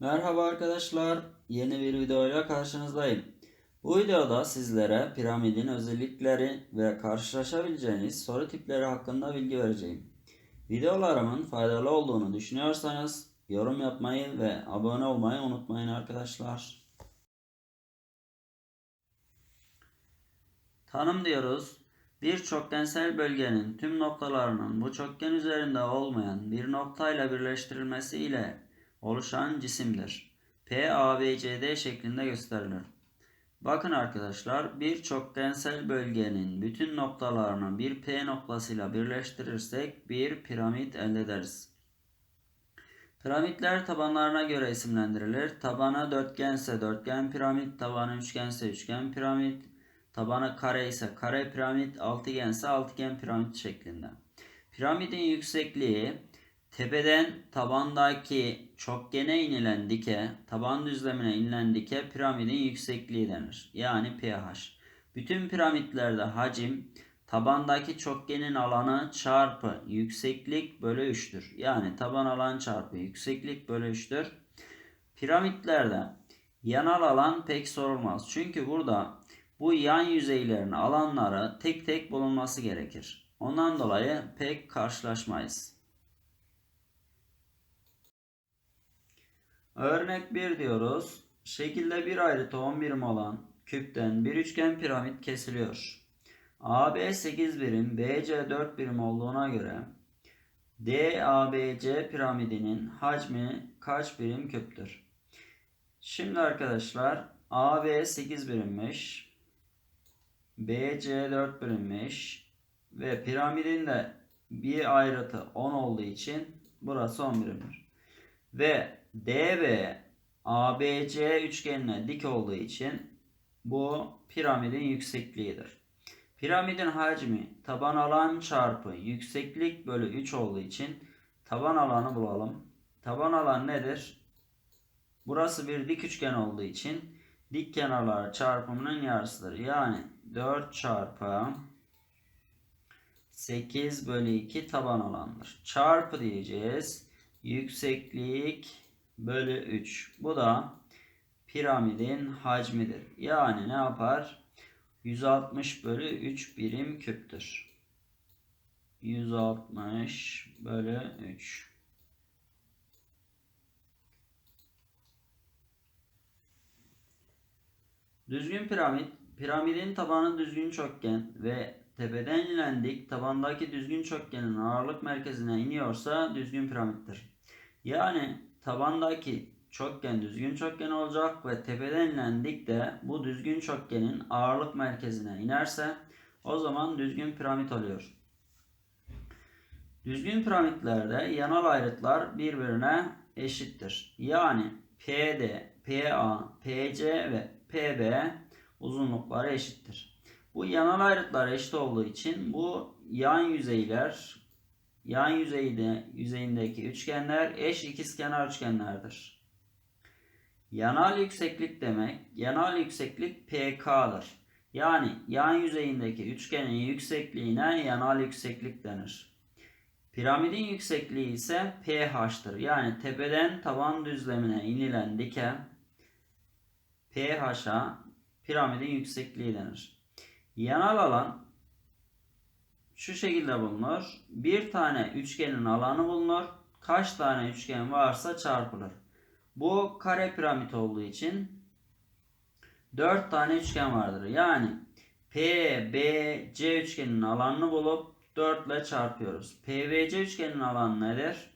Merhaba arkadaşlar, yeni bir videoyla karşınızdayım. Bu videoda sizlere piramidin özellikleri ve karşılaşabileceğiniz soru tipleri hakkında bilgi vereceğim. Videolarımın faydalı olduğunu düşünüyorsanız yorum yapmayı ve abone olmayı unutmayın arkadaşlar. Tanım diyoruz. Bir çokgensel bölgenin tüm noktalarının bu çokgen üzerinde olmayan bir noktayla birleştirilmesi ile oluşan cisimdir. P, A, B, C, D şeklinde gösterilir. Bakın arkadaşlar bir çokgensel bölgenin bütün noktalarını bir P noktasıyla birleştirirsek bir piramit elde ederiz. Piramitler tabanlarına göre isimlendirilir. Tabanı dörtgense dörtgen piramit, tabanı üçgense üçgen piramit, tabanı kare ise kare piramit, altıgense altıgen piramit şeklinde. Piramidin yüksekliği tepeden tabandaki çokgene inilen dike, taban düzlemine inilen dike piramidin yüksekliği denir. Yani pH. Bütün piramitlerde hacim tabandaki çokgenin alanı çarpı yükseklik bölü 3'tür. Yani taban alan çarpı yükseklik bölü 3'tür. Piramitlerde yanal alan pek sorulmaz. Çünkü burada bu yan yüzeylerin alanları tek tek bulunması gerekir. Ondan dolayı pek karşılaşmayız. Örnek 1 diyoruz. Şekilde bir ayrıtı 10 birim olan küpten bir üçgen piramit kesiliyor. AB 8 birim, BC 4 birim olduğuna göre DABC piramidinin hacmi kaç birim küptür? Şimdi arkadaşlar AB 8 birimmiş. BC 4 birimmiş. Ve piramidin de bir ayrıtı 10 olduğu için burası 10 birimdir. Ve DB ABC üçgenine dik olduğu için bu piramidin yüksekliğidir. Piramidin hacmi taban alan çarpı yükseklik bölü 3 olduğu için taban alanı bulalım. Taban alan nedir? Burası bir dik üçgen olduğu için dik kenarlar çarpımının yarısıdır. Yani 4 çarpı 8 bölü 2 taban alandır. Çarpı diyeceğiz. Yükseklik bölü 3. Bu da piramidin hacmidir. Yani ne yapar? 160 bölü 3 birim küptür. 160 bölü 3. Düzgün piramit, piramidin tabanı düzgün çokgen ve tepeden inen dik tabandaki düzgün çokgenin ağırlık merkezine iniyorsa düzgün piramittir. Yani tabandaki çokgen düzgün çokgen olacak ve tepeden inen dik de bu düzgün çokgenin ağırlık merkezine inerse o zaman düzgün piramit oluyor. Düzgün piramitlerde yanal ayrıtlar birbirine eşittir. Yani PD, PA, PC ve PB uzunlukları eşittir. Bu yanal ayrıtlar eşit olduğu için bu yan yüzeyler yan yüzeyde yüzeyindeki üçgenler eş ikizkenar üçgenlerdir. Yanal yükseklik demek yanal yükseklik PK'dır. Yani yan yüzeyindeki üçgenin yüksekliğine yanal yükseklik denir. Piramidin yüksekliği ise pH'tır. Yani tepeden taban düzlemine inilen dike pH'a piramidin yüksekliği denir. Yanal alan şu şekilde bulunur. Bir tane üçgenin alanı bulunur. Kaç tane üçgen varsa çarpılır. Bu kare piramit olduğu için 4 tane üçgen vardır. Yani PBC üçgeninin alanını bulup 4 ile çarpıyoruz. PBC üçgeninin alanı nedir?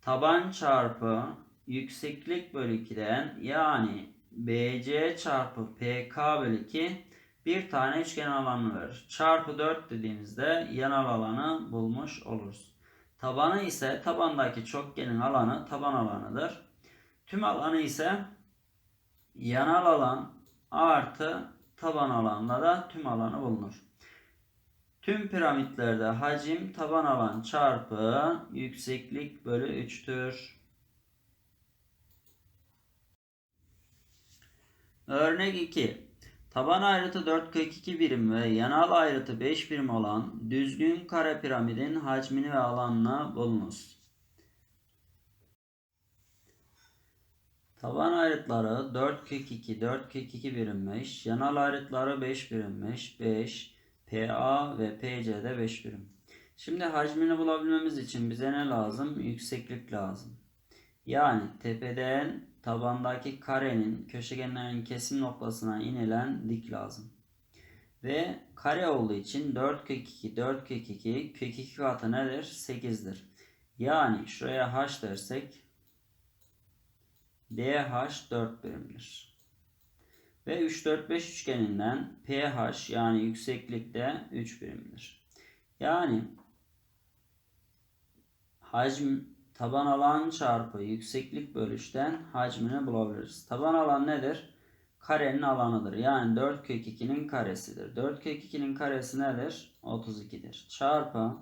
Taban çarpı yükseklik bölü 2'den yani BC çarpı PK bölü 2 bir tane üçgen alanı verir. Çarpı 4 dediğimizde yanal alanı bulmuş oluruz. Tabanı ise tabandaki çokgenin alanı taban alanıdır. Tüm alanı ise yanal alan artı taban alanla da tüm alanı bulunur. Tüm piramitlerde hacim taban alan çarpı yükseklik bölü 3'tür. Örnek 2. Taban ayrıtı 442 birim ve yanal ayrıtı 5 birim olan düzgün kare piramidin hacmini ve alanını bulunuz. Taban ayrıtları 4 kök 2, 4 kök 2 birimmiş. Yanal ayrıtları 5 birimmiş. 5, PA ve PC'de 5 birim. Şimdi hacmini bulabilmemiz için bize ne lazım? Yükseklik lazım. Yani tepeden tabandaki karenin köşegenlerin kesim noktasına inilen dik lazım. Ve kare olduğu için 4 kök 2, 4 kök 2, kök 2 katı nedir? 8'dir. Yani şuraya h dersek DH 4 birimdir. Ve 3, 4, 5 üçgeninden PH yani yükseklikte 3 birimdir. Yani hacim taban alan çarpı yükseklik bölüşten hacmini bulabiliriz. Taban alan nedir? Karenin alanıdır. Yani 4 kök 2'nin karesidir. 4 kök 2'nin karesi nedir? 32'dir. Çarpı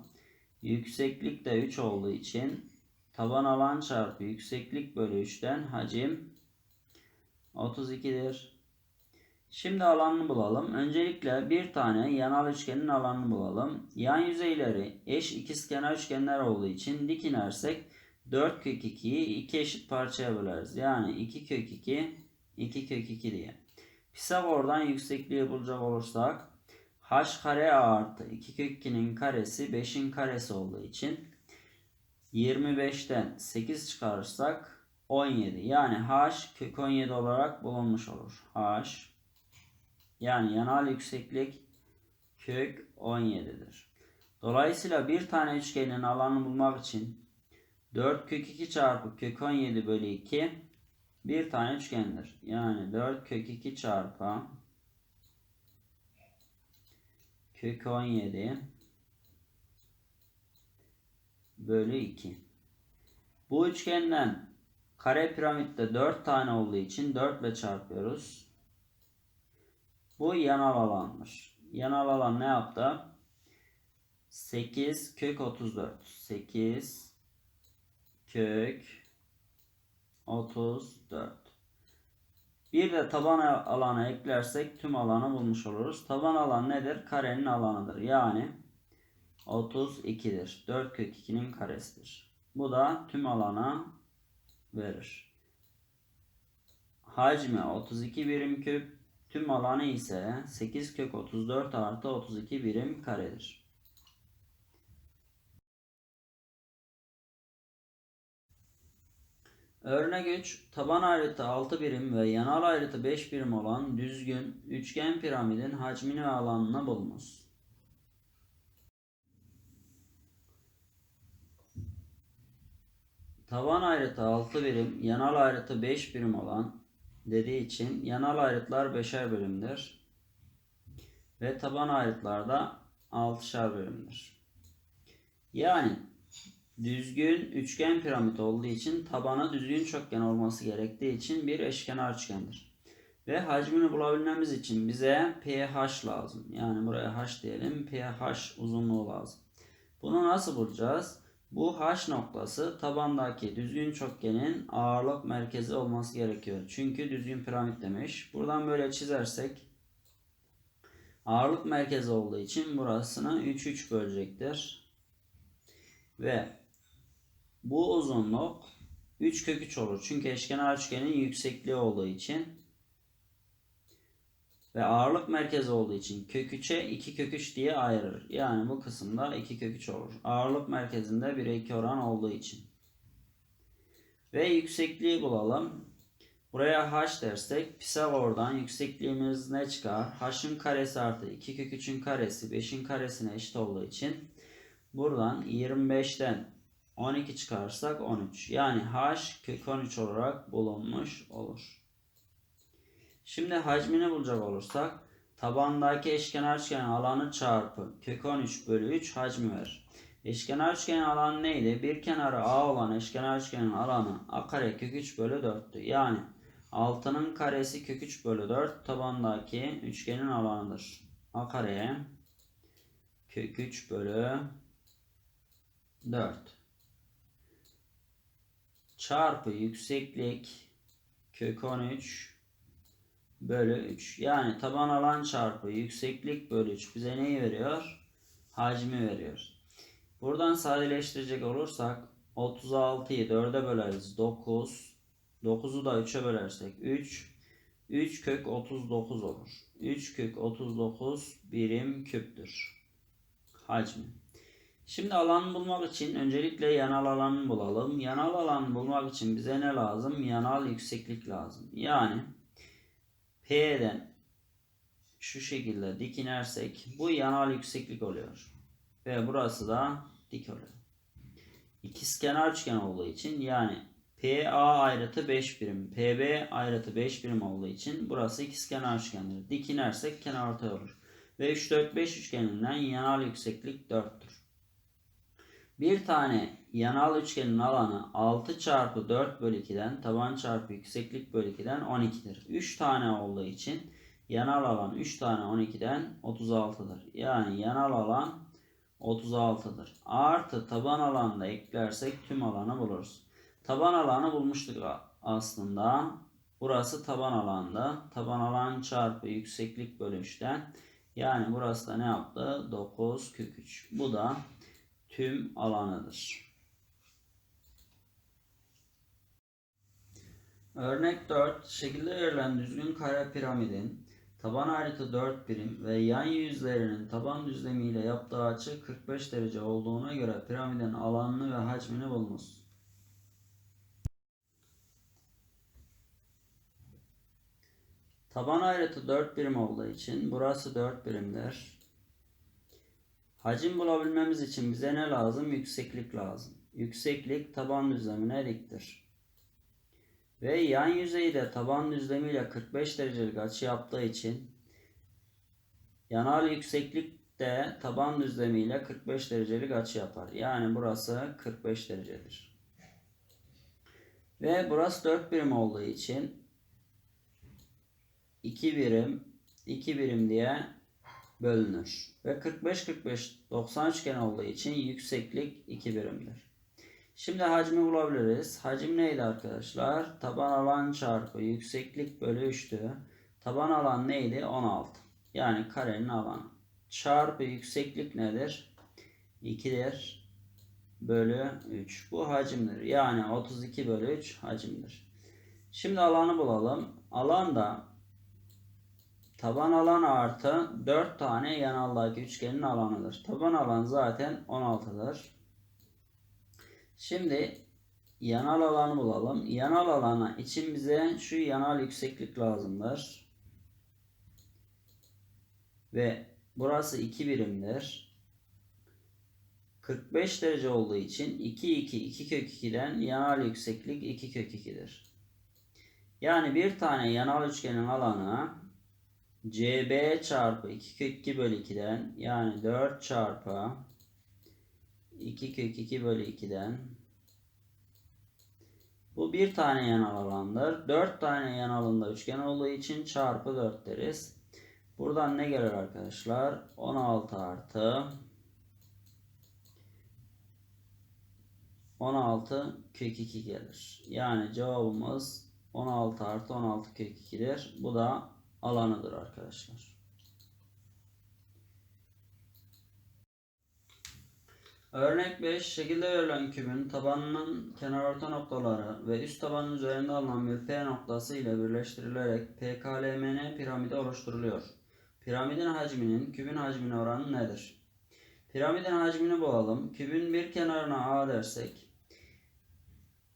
yükseklik de 3 olduğu için taban alan çarpı yükseklik bölü 3'ten hacim 32'dir. Şimdi alanını bulalım. Öncelikle bir tane yanal üçgenin alanını bulalım. Yan yüzeyleri eş ikizkenar üçgenler olduğu için dik inersek 4 kök 2'yi iki eşit parçaya böleriz. Yani 2 kök 2, 2 kök 2 diye. Pisagor'dan yüksekliği bulacak olursak h kare artı 2 kök 2'nin karesi 5'in karesi olduğu için 25'ten 8 çıkarırsak 17. Yani h kök 17 olarak bulunmuş olur. h yani yanal yükseklik kök 17'dir. Dolayısıyla bir tane üçgenin alanını bulmak için 4 kök 2 çarpı kök 17 bölü 2 bir tane üçgendir. Yani 4 kök 2 çarpı kök 17 bölü 2. Bu üçgenden kare piramitte 4 tane olduğu için 4 ile çarpıyoruz. Bu yanal alanmış. Yanal alan ne yaptı? 8 kök 34. 8 kök 34. Bir de taban alanı eklersek tüm alanı bulmuş oluruz. Taban alan nedir? Karenin alanıdır. Yani 32'dir. 4 kök 2'nin karesidir. Bu da tüm alana verir. Hacmi 32 birim küp. Tüm alanı ise 8 kök 34 artı 32 birim karedir. Örnek 3. Taban ayrıtı 6 birim ve yanal ayrıtı 5 birim olan düzgün üçgen piramidin hacmini ve alanını bulunuz. Taban ayrıtı 6 birim, yanal ayrıtı 5 birim olan dediği için yanal ayrıtlar 5'er birimdir. Ve taban ayrıtlar da 6'şer birimdir. Yani düzgün üçgen piramit olduğu için tabanı düzgün çokgen olması gerektiği için bir eşkenar üçgendir. Ve hacmini bulabilmemiz için bize pH lazım. Yani buraya h diyelim. pH uzunluğu lazım. Bunu nasıl bulacağız? Bu H noktası tabandaki düzgün çokgenin ağırlık merkezi olması gerekiyor. Çünkü düzgün piramit demiş. Buradan böyle çizersek ağırlık merkezi olduğu için burasını 3 3 bölecektir. Ve bu uzunluk 3 kök 3 olur. Çünkü eşkenar üçgenin yüksekliği olduğu için ve ağırlık merkezi olduğu için kök 3'e 2 kök 3 diye ayırır. Yani bu kısımda 2 kök 3 olur. Ağırlık merkezinde 1'e 2 oran olduğu için. Ve yüksekliği bulalım. Buraya h dersek Pisagor'dan yüksekliğimiz ne çıkar? h'ın karesi artı 2 kök 3'ün karesi 5'in karesine eşit olduğu için buradan 25'ten 12 çıkarsak 13. Yani h kök 13 olarak bulunmuş olur. Şimdi hacmini bulacak olursak tabandaki eşkenar üçgenin alanı çarpı kök 13 bölü 3 hacmi verir. Eşkenar üçgenin alanı neydi? Bir kenarı A olan eşkenar üçgenin alanı A kare kök 3 bölü 4'tü. Yani 6'nın karesi kök 3 bölü 4 tabandaki üçgenin alanıdır. A kareye kök 3 bölü 4 çarpı yükseklik kök 13 bölü 3. Yani taban alan çarpı yükseklik bölü 3 bize neyi veriyor? Hacmi veriyor. Buradan sadeleştirecek olursak 36'yı 4'e böleriz 9. 9'u da 3'e bölersek 3. 3 kök 39 olur. 3 kök 39 birim küptür. Hacmi. Şimdi alanı bulmak için öncelikle yanal alanı bulalım. Yanal alanı bulmak için bize ne lazım? Yanal yükseklik lazım. Yani P'den şu şekilde dik inersek bu yanal yükseklik oluyor. Ve burası da dik oluyor. İkizkenar üçgen olduğu için yani PA ayrıtı 5 birim, PB ayrıtı 5 birim olduğu için burası ikizkenar üçgendir. Dik inersek kenar ortay olur. Ve 3 4 5 üçgeninden yanal yükseklik 4'tür. Bir tane yanal üçgenin alanı 6 çarpı 4 bölü 2'den taban çarpı yükseklik bölü 2'den 12'dir. 3 tane olduğu için yanal alan 3 tane 12'den 36'dır. Yani yanal alan 36'dır. Artı taban alanı eklersek tüm alanı buluruz. Taban alanı bulmuştuk aslında. Burası taban alanda. Taban alan çarpı yükseklik bölü 3'ten. Yani burası da ne yaptı? 9 kök 3. Bu da tüm alanıdır. Örnek 4. Şekilde verilen düzgün kare piramidin taban ayrıtı 4 birim ve yan yüzlerinin taban düzlemiyle yaptığı açı 45 derece olduğuna göre piramidin alanını ve hacmini bulunuz. Taban ayrıtı 4 birim olduğu için burası 4 birimdir. Hacim bulabilmemiz için bize ne lazım? Yükseklik lazım. Yükseklik taban düzlemine diktir. Ve yan yüzeyi de taban düzlemiyle 45 derecelik açı yaptığı için yanal yükseklik de taban düzlemiyle 45 derecelik açı yapar. Yani burası 45 derecedir. Ve burası 4 birim olduğu için 2 birim 2 birim diye bölünür. Ve 45-45 90 üçgen olduğu için yükseklik 2 birimdir. Şimdi hacmi bulabiliriz. Hacim neydi arkadaşlar? Taban alan çarpı yükseklik bölü 3'tü. Taban alan neydi? 16. Yani karenin alanı. Çarpı yükseklik nedir? 2'dir. Bölü 3. Bu hacimdir. Yani 32 bölü 3 hacimdir. Şimdi alanı bulalım. Alan da taban alan artı 4 tane yanaldaki üçgenin alanıdır. Taban alan zaten 16'dır. Şimdi yanal alanı bulalım. Yanal alana için bize şu yanal yükseklik lazımdır. Ve burası 2 birimdir. 45 derece olduğu için 2 2 2 kök 2'den yanal yükseklik 2 kök 2'dir. Yani bir tane yanal üçgenin alanı CB çarpı 2 kök 2 bölü 2'den yani 4 çarpı 2 kök 2 bölü 2'den bu bir tane yanal alandır. 4 tane yanalında üçgen olduğu için çarpı 4 deriz. Buradan ne gelir arkadaşlar? 16 artı 16 kök 2 gelir. Yani cevabımız 16 artı 16 kök 2'dir. Bu da alanıdır arkadaşlar. Örnek 5. Şekilde verilen kübün tabanının kenarorta noktaları ve üst tabanın üzerinde alınan bir P noktası ile birleştirilerek PKLMN piramidi oluşturuluyor. Piramidin hacminin kübün hacmine oranı nedir? Piramidin hacmini bulalım. Kübün bir kenarına A dersek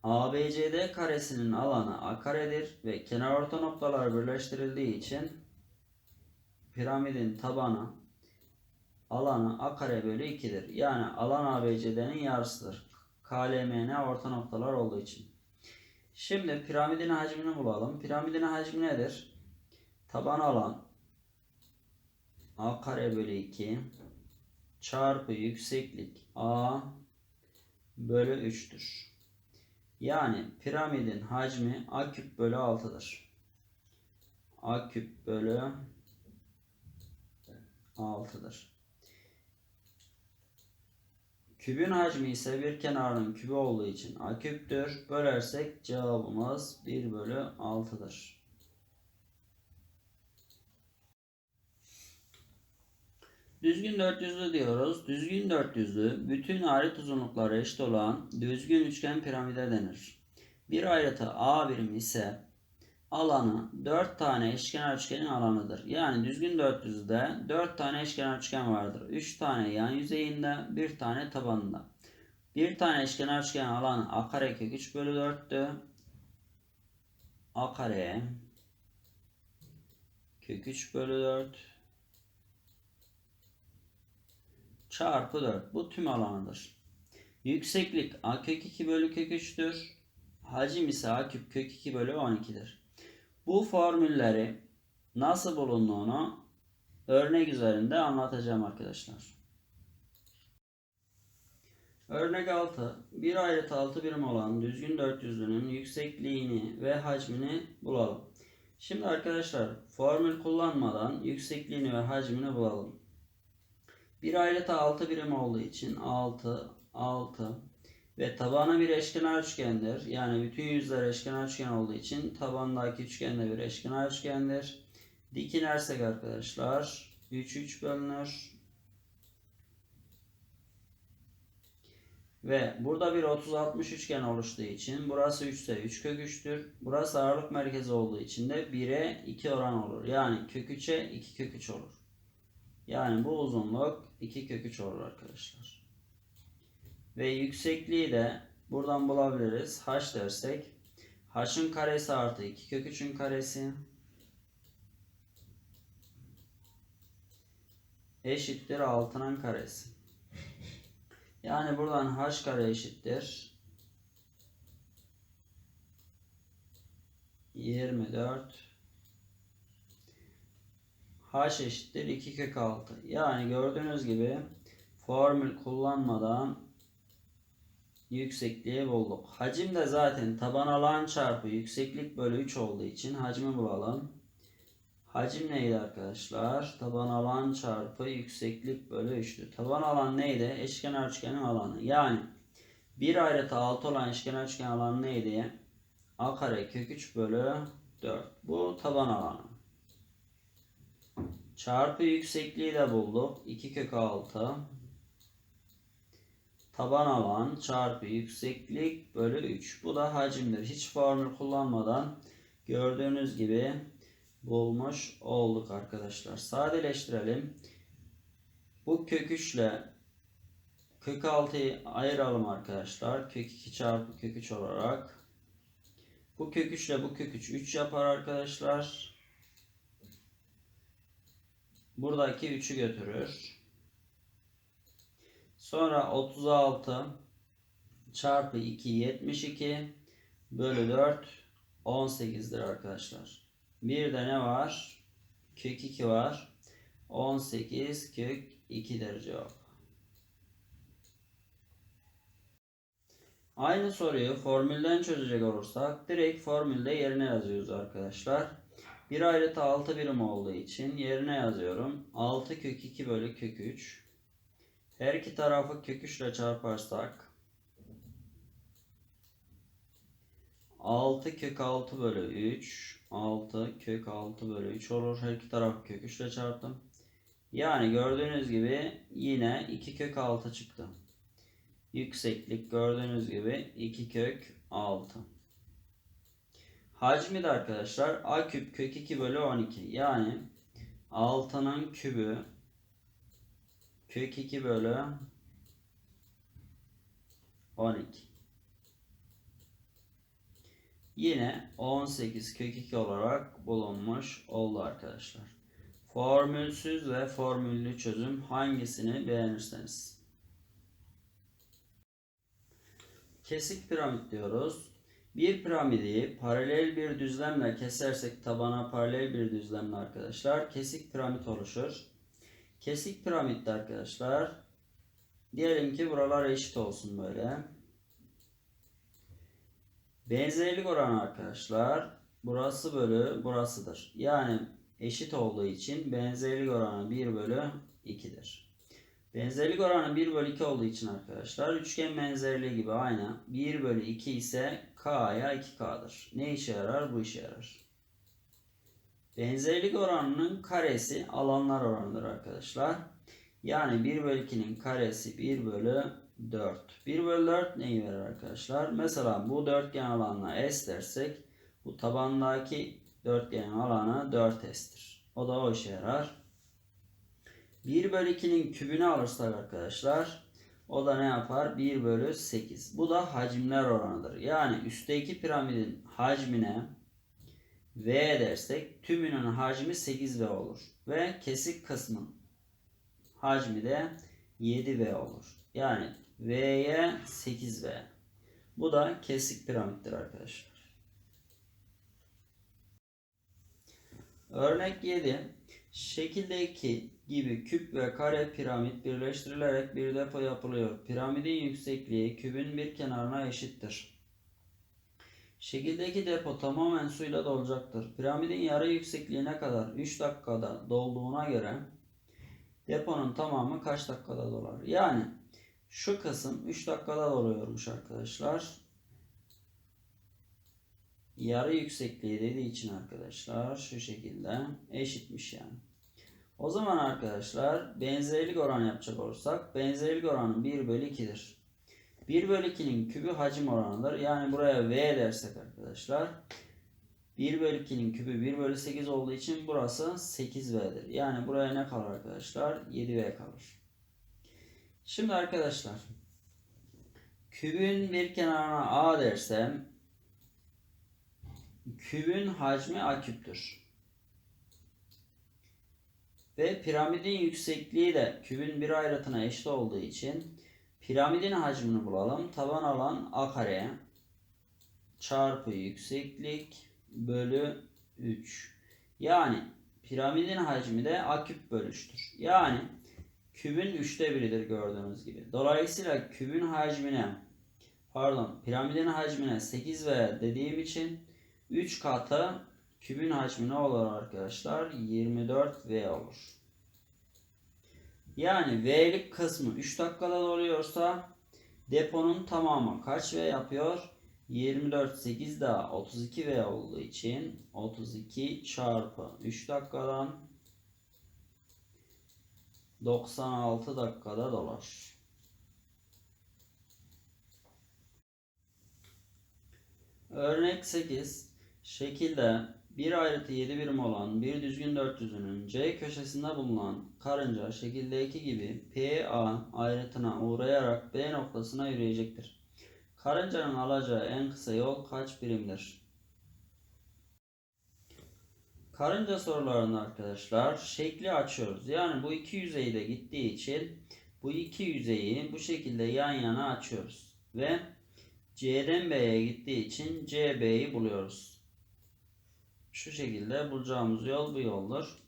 ABCD karesinin alanı A karedir ve kenarorta noktalar birleştirildiği için piramidin tabanı alanı a kare bölü 2'dir. Yani alan ABCD'nin yarısıdır. KLMN orta noktalar olduğu için. Şimdi piramidin hacmini bulalım. Piramidin hacmi nedir? Taban alan a kare bölü 2 çarpı yükseklik a bölü 3'tür. Yani piramidin hacmi a küp bölü 6'dır. a küp bölü 6'dır. Kübün hacmi ise bir kenarın kübü olduğu için a küptür. Bölersek cevabımız 1 bölü 6'dır. Düzgün dörtyüzlü diyoruz. Düzgün dörtyüzlü bütün ayrıt uzunlukları eşit olan düzgün üçgen piramide denir. Bir ayrıtı A birimi ise alanı 4 tane eşkenar üçgenin alanıdır. Yani düzgün 400'de 4 tane eşkenar üçgen vardır. 3 tane yan yüzeyinde, 1 tane tabanında. Bir tane eşkenar üçgen alanı a kare kök 3 bölü 4'tü. a kare kök 3 bölü 4 çarpı 4. Bu tüm alanıdır. Yükseklik a kök 2 bölü kök 3'tür. Hacim ise a küp kök 2 bölü 12'dir. Bu formülleri nasıl bulunduğunu örnek üzerinde anlatacağım arkadaşlar. Örnek 6. Bir ayrıt 6 birim olan düzgün dörtyüzlünün yüksekliğini ve hacmini bulalım. Şimdi arkadaşlar formül kullanmadan yüksekliğini ve hacmini bulalım. Bir ayrıt 6 birim olduğu için 6, 6 ve tabanı bir eşkenar üçgendir. Yani bütün yüzler eşkenar üçgen olduğu için tabandaki üçgen de bir eşkenar üçgendir. Dik inersek arkadaşlar 3 3 bölünür. Ve burada bir 30-60 üçgen oluştuğu için burası 3 ise 3 kök 3'tür. Burası ağırlık merkezi olduğu için de 1'e 2 oran olur. Yani kök 3'e 2 kök 3 olur. Yani bu uzunluk 2 kök 3 olur arkadaşlar. Ve yüksekliği de buradan bulabiliriz. H dersek h'ın karesi artı 2 kök 3'ün karesi eşittir 6'nın karesi. Yani buradan h kare eşittir 24 h eşittir 2 kök 6. Yani gördüğünüz gibi formül kullanmadan yüksekliği bulduk. Hacim de zaten taban alan çarpı yükseklik bölü 3 olduğu için hacmi bulalım. Hacim neydi arkadaşlar? Taban alan çarpı yükseklik bölü 3'tü. Taban alan neydi? Eşkenar üçgenin alanı. Yani bir ayrıtı 6 olan eşkenar üçgen alanı neydi? A kare kök 3 bölü 4. Bu taban alanı. Çarpı yüksekliği de bulduk. 2 kök 6. Taban alan çarpı yükseklik bölü 3. Bu da hacimdir. Hiç formül kullanmadan gördüğünüz gibi bulmuş olduk arkadaşlar. Sadeleştirelim. Bu kök 3 ile kök 6'yı ayıralım arkadaşlar. Kök 2 çarpı kök 3 olarak. Bu kök 3 ile bu kök 3 3 yapar arkadaşlar. Buradaki 3'ü götürür. Sonra 36 çarpı 2 72 bölü 4 18'dir arkadaşlar. Bir de ne var? Kök 2 var. 18 kök 2'dir cevap. Aynı soruyu formülden çözecek olursak direkt formülde yerine yazıyoruz arkadaşlar. Bir ayrıtı 6 birim olduğu için yerine yazıyorum. 6 kök 2 bölü kök 3. Her iki tarafı kök 3 ile çarparsak 6 kök 6 bölü 3 6 kök 6 bölü 3 olur. Her iki tarafı kök 3 ile çarptım. Yani gördüğünüz gibi yine 2 kök 6 çıktı. Yükseklik gördüğünüz gibi 2 kök 6. Hacmi de arkadaşlar a küp kök 2 bölü 12. Yani 6'nın kübü kök 2 bölü 12. Yine 18 kök 2 olarak bulunmuş oldu arkadaşlar. Formülsüz ve formüllü çözüm hangisini beğenirseniz. Kesik piramit diyoruz. Bir piramidi paralel bir düzlemle kesersek tabana paralel bir düzlemle arkadaşlar kesik piramit oluşur. Kesik piramitte arkadaşlar diyelim ki buralar eşit olsun böyle. Benzerlik oranı arkadaşlar burası bölü burasıdır. Yani eşit olduğu için benzerlik oranı 1 bölü 2'dir. Benzerlik oranı 1 bölü 2 olduğu için arkadaşlar üçgen benzerliği gibi aynı. 1 bölü 2 ise K'ya 2K'dır. Ne işe yarar? Bu işe yarar. Benzerlik oranının karesi alanlar oranıdır arkadaşlar. Yani 1 bölü 2'nin karesi 1 bölü 4. 1 bölü 4 neyi verir arkadaşlar? Mesela bu dörtgen alanına S dersek bu tabandaki dörtgenin alanı 4S'tir. O da o işe yarar. 1 bölü 2'nin kübünü alırsak arkadaşlar o da ne yapar? 1 bölü 8. Bu da hacimler oranıdır. Yani üstteki piramidin hacmine V dersek tümünün hacmi 8V olur. Ve kesik kısmın hacmi de 7V olur. Yani V'ye 8V. Bu da kesik piramittir arkadaşlar. Örnek 7. Şekildeki gibi küp ve kare piramit birleştirilerek bir depo yapılıyor. Piramidin yüksekliği kübün bir kenarına eşittir. Şekildeki depo tamamen suyla dolacaktır. Piramidin yarı yüksekliğine kadar 3 dakikada dolduğuna göre deponun tamamı kaç dakikada dolar? Yani şu kısım 3 dakikada doluyormuş arkadaşlar. Yarı yüksekliği dediği için arkadaşlar şu şekilde eşitmiş yani. O zaman arkadaşlar benzerlik oranı yapacak olursak benzerlik oranı 1 bölü 2'dir. 1 bölü 2'nin kübü hacim oranıdır. Yani buraya V dersek arkadaşlar 1 bölü 2'nin kübü 1 bölü 8 olduğu için burası 8V'dir. Yani buraya ne kalır arkadaşlar? 7V kalır. Şimdi arkadaşlar kübün bir kenarına A dersem kübün hacmi A küptür. Ve piramidin yüksekliği de kübün bir ayrıtına eşit olduğu için piramidin hacmini bulalım. Taban alan A kare çarpı yükseklik bölü 3. Yani piramidin hacmi de A küp bölü 3'tür. Yani kübün 3'te biridir gördüğünüz gibi. Dolayısıyla kübün hacmine pardon piramidin hacmine 8V dediğim için 3 katı kübün hacmi ne olur arkadaşlar? 24V olur. Yani V'lik kısmı 3 dakikada doluyorsa deponun tamamı kaç V yapıyor? 24 8 daha 32V olduğu için 32 çarpı 3 dakikadan 96 dakikada dolar. Örnek 8. Şekilde bir ayrıtı 7 birim olan bir düzgün 400'ünün C köşesinde bulunan karınca şekildeki gibi PA ayrıtına uğrayarak B noktasına yürüyecektir. Karıncanın alacağı en kısa yol kaç birimdir? Karınca sorularında arkadaşlar şekli açıyoruz. Yani bu iki yüzeyde gittiği için bu iki yüzeyi bu şekilde yan yana açıyoruz. Ve C'den B'ye gittiği için CB'yi buluyoruz. Şu şekilde bulacağımız yol bu yoldur.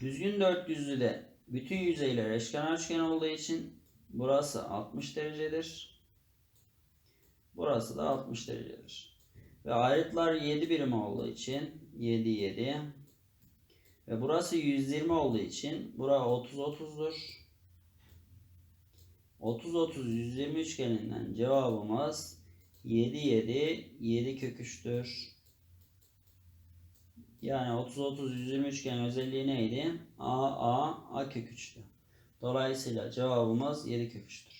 Düzgün 400'lü de bütün yüzeyler eşkenar üçgen olduğu için burası 60 derecedir. Burası da 60 derecedir. Ve ayrıtlar 7 birim olduğu için 7 7 ve burası 120 olduğu için bura 30 30'dur. 30 30 120 üçgeninden cevabımız 7 7 7 kök 3'tür. Yani 30 30 120 üçgen özelliği neydi? A A A kök 3'tü. Dolayısıyla cevabımız 7 kök 3'tür.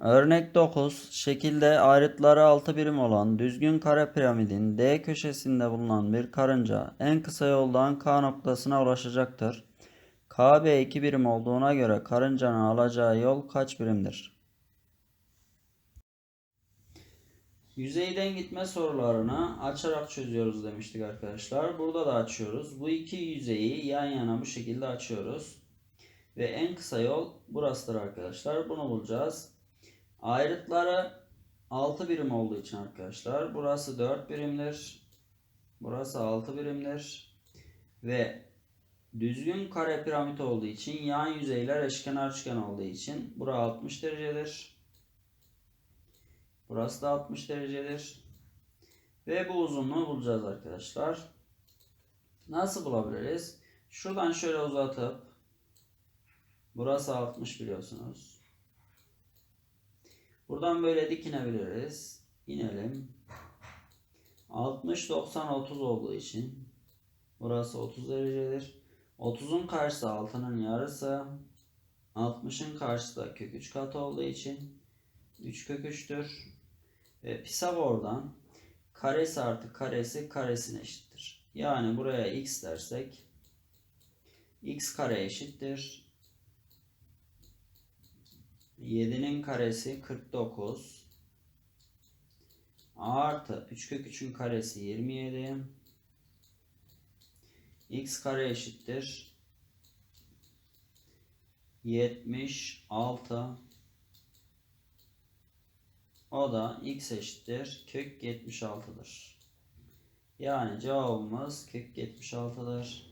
Örnek 9. Şekilde ayrıtları 6 birim olan düzgün kare piramidin D köşesinde bulunan bir karınca en kısa yoldan K noktasına ulaşacaktır. KB 2 birim olduğuna göre karıncanın alacağı yol kaç birimdir? Yüzeyden gitme sorularını açarak çözüyoruz demiştik arkadaşlar. Burada da açıyoruz. Bu iki yüzeyi yan yana bu şekilde açıyoruz. Ve en kısa yol burasıdır arkadaşlar. Bunu bulacağız. Ayrıtları 6 birim olduğu için arkadaşlar burası 4 birimdir. Burası 6 birimdir. Ve düzgün kare piramit olduğu için yan yüzeyler eşkenar üçgen olduğu için bura 60 derecedir. Burası da 60 derecedir. Ve bu uzunluğu bulacağız arkadaşlar. Nasıl bulabiliriz? Şuradan şöyle uzatıp burası 60 biliyorsunuz. Buradan böyle dikinebiliriz. İnelim. 60 90 30 olduğu için burası 30 derecedir. 30'un karşısı 6'nın yarısı. 60'ın karşısı da kök 3 katı olduğu için 3 kök 3'tür. Ve Pisagor'dan karesi artı karesi karesine eşittir. Yani buraya x dersek x kare eşittir. 7'nin karesi 49 artı 3 kök 3'ün karesi 27 x kare eşittir 76 o da x eşittir kök 76'dır. Yani cevabımız kök 76'dır.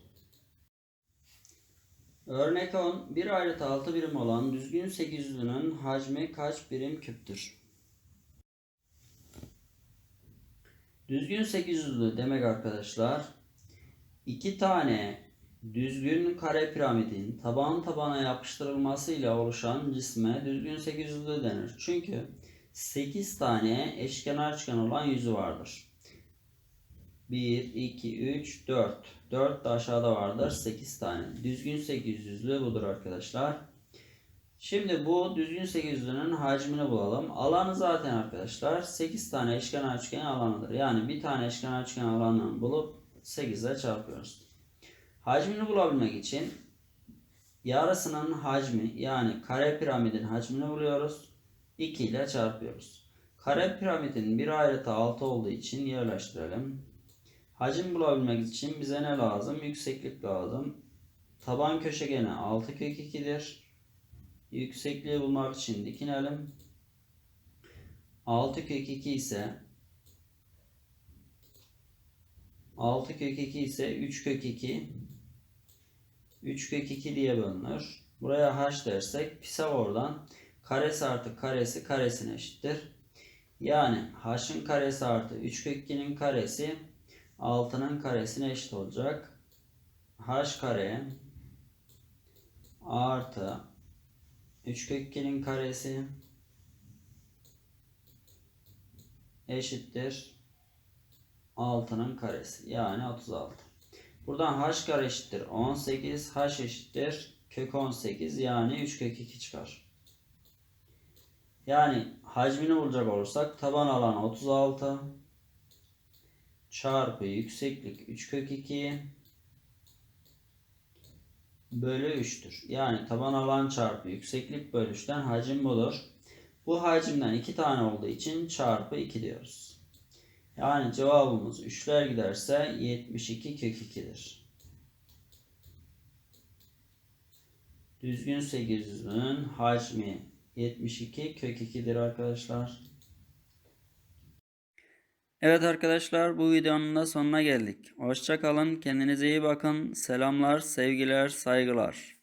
Örnek 10. Bir ayrıtı 6 birim olan düzgün 800'lünün hacmi kaç birim küptür? Düzgün 800'lü demek arkadaşlar iki tane düzgün kare piramidin taban tabana yapıştırılmasıyla oluşan cisme düzgün 800'lü denir. Çünkü 8 tane eşkenar üçgen olan yüzü vardır. 1, 2, 3, 4. 4 de aşağıda vardır. 8 tane. Düzgün 800'lü budur arkadaşlar. Şimdi bu düzgün 800'lünün hacmini bulalım. Alanı zaten arkadaşlar 8 tane eşkenar üçgen alanıdır. Yani bir tane eşkenar üçgen alanını bulup 8 ile çarpıyoruz. Hacmini bulabilmek için yarısının hacmi yani kare piramidin hacmini buluyoruz. 2 ile çarpıyoruz. Kare piramidin bir ayrıtı 6 olduğu için yerleştirelim. Hacim bulabilmek için bize ne lazım? Yükseklik lazım. Taban köşegeni 6 kök 2'dir. Yüksekliği bulmak için dikinelim. 6 kök 2 ise 6 kök 2 ise 3 kök 2 3 kök 2 diye bölünür. Buraya h dersek Pisagor'dan karesi artı karesi karesine eşittir. Yani h'ın karesi artı 3 kök 2'nin karesi 6'nın karesine eşit olacak. h kare artı 3 kök 2'nin karesi eşittir 6'nın karesi yani 36. Buradan h kare eşittir 18 h eşittir kök 18 yani 3 kök 2 çıkar. Yani hacmini bulacak olursak taban alanı 36 çarpı yükseklik 3 kök 2 bölü 3'tür. Yani taban alan çarpı yükseklik bölü 3'ten hacim bulur. Bu hacimden 2 tane olduğu için çarpı 2 diyoruz. Yani cevabımız 3'ler giderse 72 kök 2'dir. Düzgün 800'ün hacmi 72 kök 2'dir arkadaşlar. Evet arkadaşlar bu videonun da sonuna geldik. Hoşça kalın. Kendinize iyi bakın. Selamlar, sevgiler, saygılar.